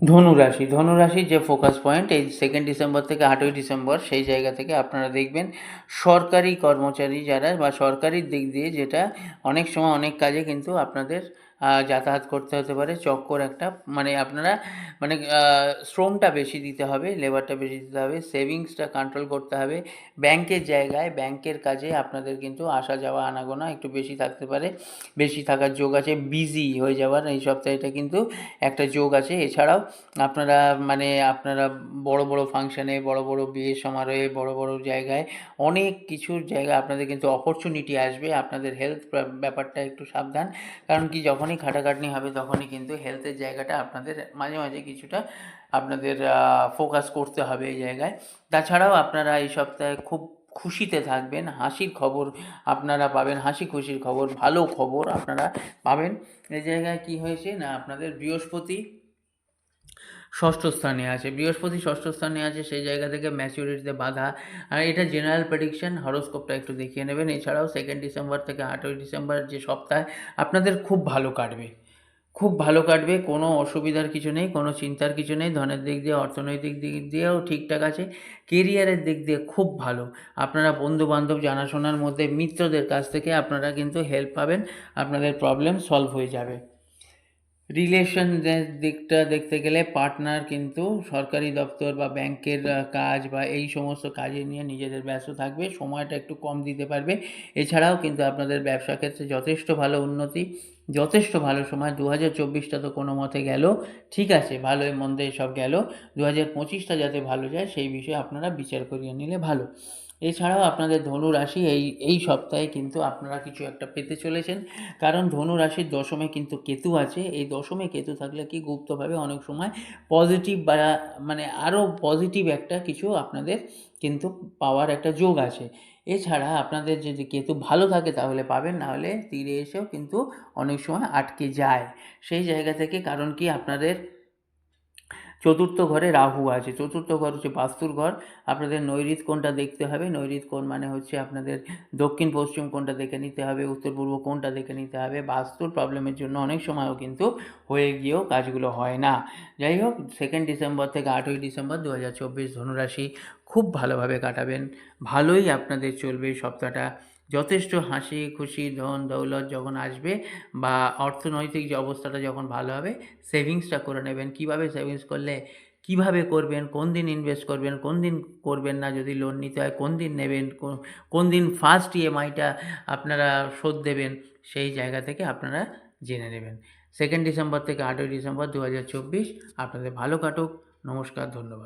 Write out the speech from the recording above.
ধনুরাশি ধনুরাশির যে ফোকাস পয়েন্ট এই সেকেন্ড ডিসেম্বর থেকে আটই ডিসেম্বর সেই জায়গা থেকে আপনারা দেখবেন সরকারি কর্মচারী যারা বা সরকারি দিক দিয়ে যেটা অনেক সময় অনেক কাজে কিন্তু আপনাদের যাতায়াত করতে হতে পারে। চক্কর একটা মানে আপনারা মানে শ্রমটা বেশি দিতে হবে লেবারটা বেশি দিতে হবে সেভিংসটা কন্ট্রোল করতে হবে। ব্যাংকের জায়গায়, ব্যাংকের কাজে আপনাদের কিন্তু আসা যাওয়া আনাগোনা একটু বেশি থাকতে পারে। বেশি থাকার যোগ আছে বিজি হয়ে যাওয়ার এই সপ্তাহটা কিন্তু একটা যোগ আছে। এছাড়াও আপনারা মানে আপনারা বড় বড় ফাংশানে বড় বড় বিয়ে সমারোহে, বড় বড় জায়গায় অনেক কিছুর জায়গায় আপনাদের কিন্তু অপরচুনিটি আসবে। আপনাদের হেলথ ব্যাপারটা একটু সাবধান। কারণ কি যখনই খাটাখাটনি হবে, তখনই কিন্তু হেলথের জায়গাটা আপনাদের মাঝে মাঝে কিছুটা আপনাদের ফোকাস করতে হবে এই জায়গায়। তাছাড়াও আপনারা এই সপ্তাহে খুব খুশিতে থাকবেন, হাসির খবর আপনারা পাবেন, হাসি খুশির খবর, ভালো খবর আপনারা পাবেন। এই জায়গায় কি হয়েছে না, আপনাদের বৃহস্পতি ষষ্ঠ স্থানে আছে, বৃহস্পতি ষষ্ঠ স্থানে আছে, সেই জায়গা থেকে ম্যাচিউরিটিতে বাধা। আর এটা জেনারেল প্রেডিকশন হরোস্কোপটা একটু দেখিয়ে নেবেন। এছাড়াও সেকেন্ড ডিসেম্বর থেকে আটই ডিসেম্বর যে সপ্তাহে, আপনাদের খুব ভালো কাটবে। খুব ভালো কাটবে, কোনো অসুবিধার কিছু নেই, কোনো চিন্তার কিছু নেই, ধনের দিক দিয়ে, অর্থনৈতিক দিক দিয়েও ঠিকঠাক আছে। কেরিয়ারের দিক দিয়ে খুব ভালো। আপনারা বন্ধু বান্ধব জানাশোনার মধ্যে, মিত্রদের কাছ থেকে আপনারা কিন্তু হেল্প পাবেন, আপনাদের প্রবলেম সলভ হয়ে যাবে। রিলেশন দিকটা দেখতে গেলে পার্টনার কিন্তু সরকারি দপ্তর বা ব্যাংকের কাজ বা এই সমস্ত কাজে নিয়ে নিজেদের ব্যস্ত থাকবে, সময়টা একটু কম দিতে পারবে। এছাড়াও কিন্তু আপনাদের ব্যবসা ক্ষেত্রে যথেষ্ট ভালো উন্নতি, যথেষ্ট ভালো সময়। দু হাজার চব্বিশটা তো কোনো মতে গেল। ঠিক আছে, ভালোই মন্দে সব গেল। দু হাজার পঁচিশটা যাতে ভালো যায়, সেই বিষয়ে আপনারা বিচার করিয়ে নিলে ভালো। এছাড়াও আপনাদের ধনু রাশি এই এই সপ্তাহে কিন্তু আপনারা কিছু একটা পেতে চলেছেন। কারণ ধনু রাশির দশমে কিন্তু কেতু আছে। এই দশমে কেতু থাকলে কি গুপ্তভাবে অনেক সময় পজিটিভ বা মানে আরও পজিটিভ একটা কিছু আপনাদের কিন্তু পাওয়ার একটা যোগ আছে। এছাড়া আপনাদের যদি কেতু ভালো থাকে তাহলে পাবেন, নাহলে তীরে এসেও কিন্তু অনেক সময় আটকে যায়। সেই জায়গা থেকে কারণ কি আপনাদের চতুর্থ ঘরে রাহু আছে। চতুর্থ ঘর হচ্ছে বাস্তুর ঘর। আপনাদের নৈরিত কোনটা দেখতে হবে। নৈরিত কোণ মানে হচ্ছে আপনাদের দক্ষিণ পশ্চিম কোনটা দেখে নিতে হবে, উত্তর পূর্ব কোণটা দেখে নিতে হবে। বাস্তুর প্রবলেমের জন্য অনেক সময়ও কিন্তু হয়ে গিয়েও কাজগুলো হয় না। যাই হোক সেকেন্ড ডিসেম্বর থেকে আটই ডিসেম্বর দু হাজার চব্বিশ ধনুরাশি খুব ভালোভাবে কাটাবেন। ভালোই আপনাদের চলবে সপ্তাহটা। যথেষ্ট হাসি, খুশি, ধন, দৌলত যখন আসবে বা অর্থনৈতিক যে অবস্থাটা যখন ভালো হবে সেভিংসটা করে নেবেন। কীভাবে সেভিংস করলে, কীভাবে করবেন, কোন দিন ইনভেস্ট করবেন, কোন দিন করবেন না যদি লোন নিতে হয়, কোন দিন নেবেন, কোন- দিন ফার্স্ট ইএমআইটা আপনারা শোধ দেবেন, সেই জায়গা থেকে আপনারা জেনে নেবেন। সেকেন্ড ডিসেম্বর থেকে আটই ডিসেম্বর দু হাজার চব্বিশ। আপনাদের ভালো কাটুক। নমস্কার, ধন্যবাদ।